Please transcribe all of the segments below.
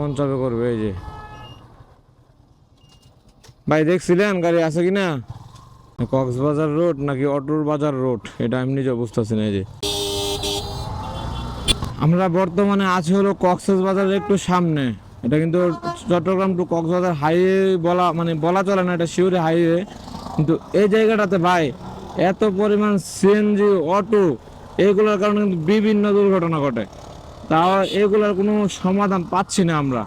মন চাবে করবে, এই যে। ভাই, দেখছিলেন গাড়ি আছে কি না কক্সবাজার রোড নাকি অটোর বাজার রোড? এটা আমি নিজে বুঝতেছি না, এই যে। আমরা বর্তমানে আছি হলো কক্সবাজারের একটু সামনে। এটা কিন্তু চট্টগ্রাম টু কক্সবাজার হাইওয়ে বলা মানে বলা চলে না, এটা শিউরে হাইওয়ে কিন্তু এই জায়গাটাতে ভাই, এত পরিমাণ সিএনজি অটো, এগুলোর কারণে কিন্তু বিভিন্ন দুর্ঘটনা ঘটে। তাও এগুলোর কোনো সমাধান পাচ্ছি না আমরা।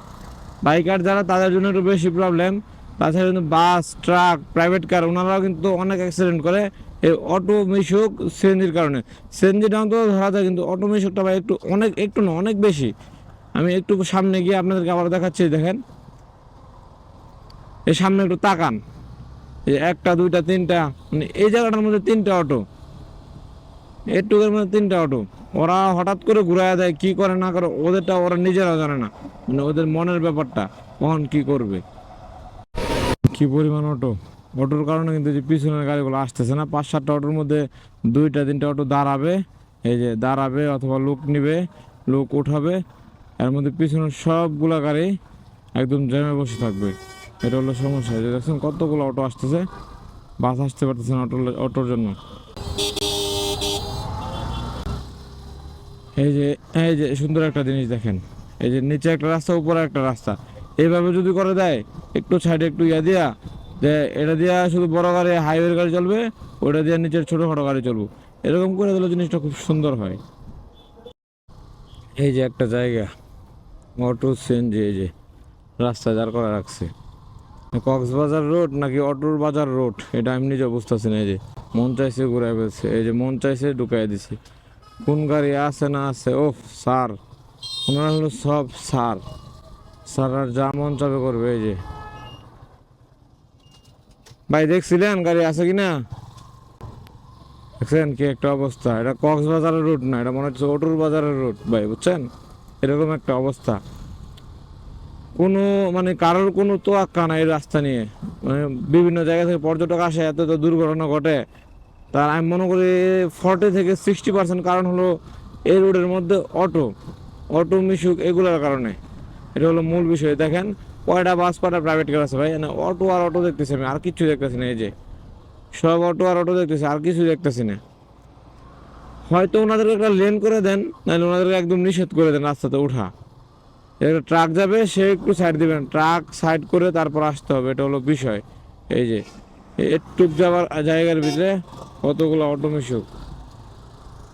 বাইকার যারা, তাদের জন্য একটু বেশি প্রবলেম তাছাড়া কিন্তু বাস, ট্রাক প্রাইভেট কার ওনারাও কিন্তু অনেক অ্যাক্সিডেন্ট করে। এই অটো মিশুক সিএনজির কারণে। সিএনজিটা তো ধরা যায়, কিন্তু অটো মিশুকটা ভাই একটু অনেক, একটু না, অনেক বেশি। আমি একটু সামনে গিয়ে আপনাদেরকে আবার দেখাচ্ছি, দেখেন। এই সামনে একটু তাকান। এই একটা, দুইটা, তিনটা মানে এই জায়গাটার মধ্যে তিনটা অটো। এটুকের মধ্যে তিনটা অটো। ওরা হঠাৎ করে ঘুরায় দেয়, কি করে না করে, ওদেরটা ওরা নিজেরা জানে না। মানে ওদের মনের ব্যাপারটা, কখন কি করবে। কি পরিমাণ অটো? অটোর কারণে কিন্তু যে পিছনের গাড়িগুলো আসতেছে না। পাঁচ সাতটা অটোর মধ্যে দুইটা, তিনটা অটো দাঁড়াবে। এই যে দাঁড়াবে অথবা লোক নিবে, লোক উঠাবে। এর মধ্যে পিছনের সবগুলা গাড়ি একদম জ্যামে বসে থাকবে। এটা হলো সমস্যা। যে দেখছেন কতগুলো অটো আসতেছে। বাস আসতে পারতেছে না অটো অটোর জন্য। এই যে এই যে সুন্দর একটা জিনিস দেখেন। এই যে নিচে একটা রাস্তা, উপরে একটা রাস্তা। এইভাবে যদি করে দেয়, একটু সাইডে একটু ইয়া দিয়া, যে এটা দিয়া শুধু বড় গাড়ি হাইওয়ে গাড়ি চলবে, ওটা দিয়ে নিচের ছোটোখাটো গাড়ি চলবো। এরকম করে দিলে জিনিসটা খুব সুন্দর হয়। এই যে একটা জায়গা, অটো সিএনজি এই যে রাস্তা দাঁড় করা রাখছে। কক্সবাজার রোড নাকি অটোর বাজার রোড? এটা আমি নিজে বুঝতেছি না, এই যে মন চাইছে ঘুরাই ফেলছে। এই যে মন চাইছে ঢুকাই দিছে। কোন গাড়ি আছে না আছে? ও স্যার। ওনারা হলো সব স্যার। স্যার আর যা মন চাবে করবে, এই যে। ভাই, দেখছিলেন গাড়ি আছে কি না? দেখছেন কি একটা অবস্থা? এটা কক্সবাজারের রুট না, এটা মনে হচ্ছে অটোর বাজারের রুট ভাই, বুঝছেন? এরকম একটা অবস্থা। কোনো মানে কারোর কোনো তোয়াক্কা নাই এই রাস্তা নিয়ে। মানে বিভিন্ন জায়গা থেকে পর্যটক আসে, এত তো দুর্ঘটনা ঘটে। তার আমি মনে করি ফর্টি থেকে সিক্সটি পার্সেন্ট কারণ হলো এই রোডের মধ্যে অটো অটো মিশুক এগুলোর কারণে। এটা হলো মূল বিষয়। দেখেন, কয়টা বাস কয়টা প্রাইভেট কার আছে ভাই? মানে অটো আর অটো দেখতেছি আমি, আর কিছু দেখতেছি না, এই যে। সব অটো আর অটো দেখতেছি, আর কিছু দেখতেছি না। হয়তো ওনাদেরকে একটা লেন করে দেন, নাহলে ওনাদেরকে একদম নিষেধ করে দেন রাস্তাতে উঠা। একটা ট্রাক যাবে, সে একটু সাইড দিবেন। ট্রাক সাইড করে তারপর আসতে হবে, এটা হলো বিষয়। এই যে একটু যাওয়ার জায়গার ভিতরে কতগুলো অটো মিশুক।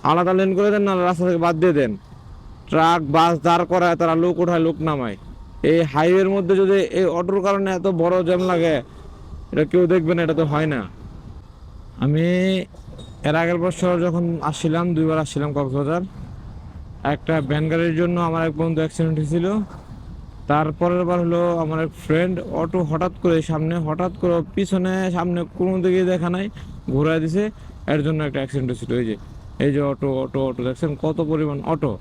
আলাদা লেন করে দেন না, রাস্তা থেকে বাদ দিয়ে দেন। ট্রাক, বাস দাঁড় করায় তারা লোক উঠায় লোক নামায়। এই হাইওয়ের মধ্যে যদি এই অটোর কারণে এত বড় জ্যাম লাগে, এটা কেউ দেখবে না, এটা তো হয় না। আমি এর আগের বছর যখন আসছিলাম, দুইবার আসছিলাম কক্সবাজার। একটা ভ্যান গাড়ির জন্য আমার এক বন্ধু অ্যাক্সিডেন্ট হয়েছিল। তারপরের বার হলো আমার এক ফ্রেন্ড অটো হঠাৎ করে সামনে, হঠাৎ করে পিছনে, সামনে কোনো দিকে দেখা নাই ঘুরাই দিছে। এর জন্য একটা অ্যাক্সিডেন্ট হয়েছিল। এই যে এই যে অটো অটো অটো, দেখছেন কত পরিমাণ অটো।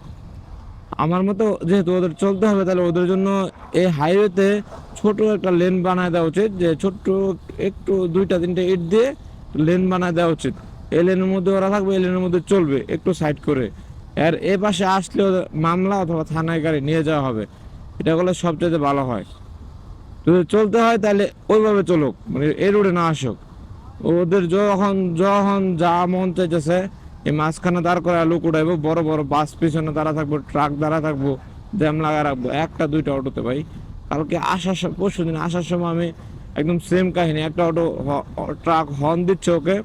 আমার মতো যেহেতু ওদের চলতে হবে, তাহলে ওদের জন্য এই হাইওয়েতে ছোট একটা লেন বানায় দেওয়া উচিত, যে ছোট্ট একটু দুইটা, তিনটা ইট দিয়ে লেন বানায় দেওয়া উচিত। এই লেনের মধ্যে ওরা থাকবে, এই লেনের মধ্যে চলবে, একটু সাইড করে। আর এ পাশে আসলে মামলা অথবা থানায় গাড়ি নিয়ে যাওয়া হবে। এটা করলে সবচেয়ে ভালো হয়। যদি চলতে হয় তাহলে ওইভাবে চলুক মানে এই রোডে না আসুক। ওদের যখন যখন যা মন চাইতেছে, এই মাঝখানে দাঁড় করে লোক উঠাইবো, বড় বড় বাস পিছনে দাঁড়া থাকব, ট্রাক দাঁড়া থাকব, জ্যাম লাগা রাখব, একটা, দুইটা অটোতে ভাই। কালকে আসার সময় পরশু দিন আসার সময় আমি একদম সেম কাহিনী, একটা অটো ট্রাক হর্ন দিচ্ছে ওকে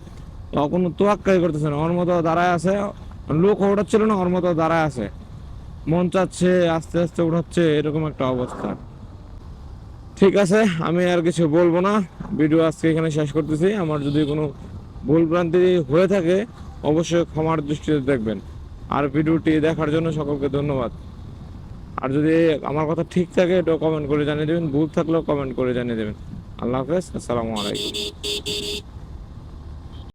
কোনো তোয়াক্কাই করতেছে না। ওর মতো দাঁড়ায় আছে, লোক ওঠাচ্ছিল না, ওর মতো দাঁড়ায় আছে। মন চাচ্ছে, আস্তে আস্তে উঠাচ্ছে, এরকম একটা অবস্থা। ঠিক আছে, আমি আর কিছু বলব না। ভিডিও আজকে এখানে শেষ করতেছি। আমার যদি কোনো ভুল ভ্রান্তি হয়ে থাকে, অবশ্যই ক্ষমার দৃষ্টিতে দেখবেন। আর ভিডিওটি দেখার জন্য সকলকে ধন্যবাদ। আর যদি আমার কথা ঠিক থাকে, এটাও কমেন্ট করে জানিয়ে দেবেন। ভুল থাকলেও কমেন্ট করে জানিয়ে দেবেন। আল্লাহ হাফেজ, আসসালামু আলাইকুম।